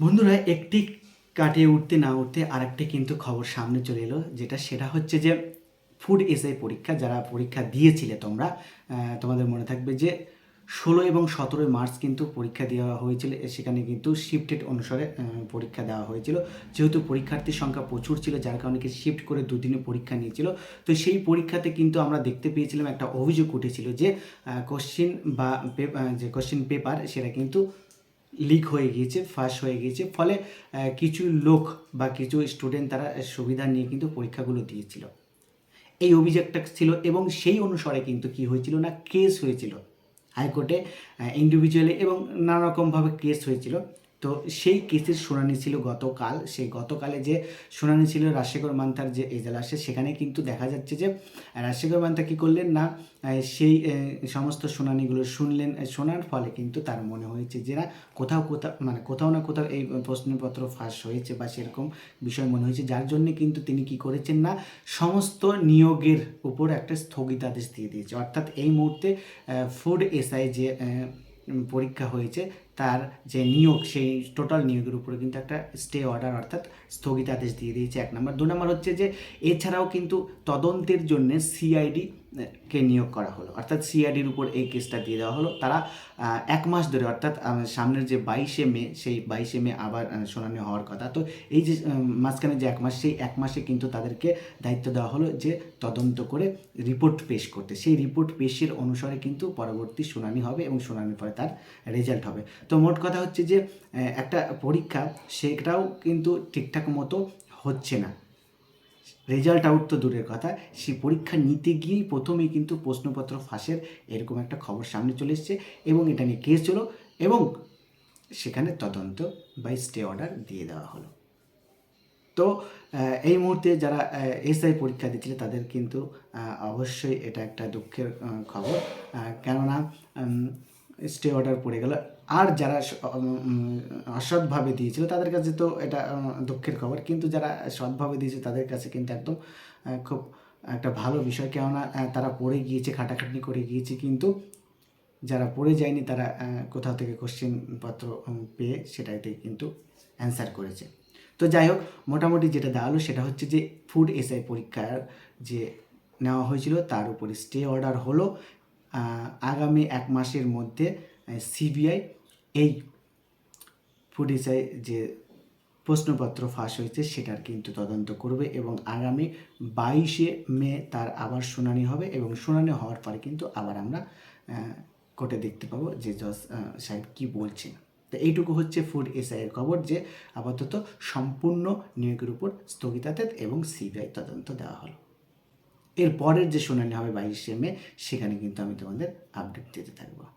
বন্ধুরা, একটি কাটিয়ে উঠতে না উঠতে আরেকটি কিন্তু খবর সামনে চলে এলো, যেটা সেটা হচ্ছে যে ফুড এসআই পরীক্ষা, যারা পরীক্ষা দিয়েছিলে তোমরা তোমাদের মনে থাকবে যে ষোলো এবং সতেরোই মার্চ কিন্তু পরীক্ষা দেওয়া হয়েছিল সেখানে কিন্তু শিফটেড অনুসারে পরীক্ষা দেওয়া হয়েছিল। যেহেতু পরীক্ষার্থীর সংখ্যা প্রচুর ছিল, যার কারণে কি শিফট করে দুদিনে পরীক্ষা নিয়েছিল, তো সেই পরীক্ষাতে কিন্তু আমরা দেখতে পেয়েছিলাম একটা অভিযোগ উঠেছিল যে কোশ্চিন বা যে কোশ্চিন পেপার সেটা কিন্তু লিক হয়ে গিয়েছে, ফাঁস হয়ে গিয়েছে। ফলে কিছু লোক বা কিছু স্টুডেন্ট তারা সুবিধা নিয়ে কিন্তু পরীক্ষাগুলো দিয়েছিল। এই অভিযোগটা ছিল এবং সেই অনুসারে কিন্তু কি হয়েছিল না কেস হয়েছিল। হাইকোর্টে ইন্ডিভিজুয়ালি এবং নানা রকমভাবে কেস হয়েছিল। তো সেই কেসের শুনানি ছিল গতকাল। সেই গতকালে যে শুনানি ছিল রাজশেখর মান্থার যে এজলাসে সেখানে কিন্তু দেখা যাচ্ছে যে রাজশেখর মান্থা কী করলেন না সেই সমস্ত শুনানিগুলো শুনলেন। শোনার ফলে কিন্তু তার মনে হয়েছে যে না, কোথাও কোথাও মানে কোথাও না কোথাও এই প্রশ্নপত্র ফাঁস হয়েছে বা সেরকম বিষয় মনে হয়েছে, যার জন্য কিন্তু তিনি কি করেছেন না, সমস্ত নিয়োগের উপর একটা স্থগিতাদেশ দিয়ে দিয়েছে। অর্থাৎ এই মুহূর্তে ফুড এসআই যে পরীক্ষা হয়েছে তার যে নিয়োগ, সেই টোটাল নিয়োগের উপরে কিন্তু একটা স্টে অর্ডার অর্থাৎ স্থগিতাদেশ দিয়ে দিয়েছে এক নম্বর। দু নম্বর হচ্ছে যে, এছাড়াও কিন্তু তদন্তের জন্য সিআইডি কে নিয়োগ করা হলো। অর্থাৎ সিআইডির উপর এই কেসটা দিয়ে দেওয়া হলো। তারা এক মাস ধরে অর্থাৎ সামনের যে বাইশে মে, সেই বাইশে মে আবার শুনানি হওয়ার কথা। তো এই যে মাঝখানে যে এক মাস, সেই এক মাসে কিন্তু তাদেরকে দায়িত্ব দেওয়া হলো যে তদন্ত করে রিপোর্ট পেশ করতে। সেই রিপোর্ট পেশের অনুসারে কিন্তু পরবর্তী শুনানি হবে এবং শুনানির পরে তার রেজাল্ট হবে। তো মোট কথা হচ্ছে যে একটা পরীক্ষা সেটাও কিন্তু ঠিকঠাক মতো হচ্ছে না। রেজাল্ট আউট তো দূরের কথা, সেই পরীক্ষা নিতে গিয়েই প্রথমেই কিন্তু প্রশ্নপত্র ফাঁসের এরকম একটা খবর সামনে চলে এসছে এবং এটা নিয়ে কেস হলো এবং সেখানে তদন্ত বাই স্টে অর্ডার দিয়ে দেওয়া হলো। তো এই মুহূর্তে যারা এসআই পরীক্ষা দিচ্ছিল তাদের কিন্তু অবশ্যই এটা একটা দুঃখের খবর। কেননা স্টে অর্ডার পড়ে গেল। আর যারা অসৎভাবে দিয়েছিল তাদের কাছে তো এটা দুঃখের খবর। কিন্তু যারা সৎভাবে দিয়েছে তাদের কাছে কিন্তু একদম খুব একটা ভালো বিষয়। কেননা তারা পড়ে গিয়েছে খাটাখাটনি করে গিয়েছে। কিন্তু যারা পড়ে যায়নি তারা কোথাও থেকে কোশ্চেন পত্র উম, পেয়ে সেটাতে কিন্তু অ্যান্সার করেছে। তো যাই হোক মোটামুটি যেটা দাঁড়াল সেটা হচ্ছে যে ফুড এসআই পরীক্ষার যে নেওয়া হয়েছিল তার উপরে স্টে অর্ডার হলো। আগামী এক মাসের মধ্যে সিবিআই এই এসআই যে প্রশ্নপত্র ফাঁস হয়েছে সেটার কিন্তু তদন্ত করবে এবং আগামী বাইশে মে তার আবার শুনানি হবে এবং শুনানি হওয়ার পরে কিন্তু আবার আমরা কোর্টে দেখতে পাবো যে জজ সাহেব কি বলছেন। তো এইটুকু হচ্ছে ফুড এসআইয়ের খবর যে আপাতত সম্পূর্ণ নিয়োগের উপর স্থগিতাদেশ এবং সিবিআই তদন্ত দেওয়া হলো। এর পরের যে শুনানি হবে বাইশে মে সেখানে কিন্তু আমি তোমাদের আপডেট দিতে থাকব।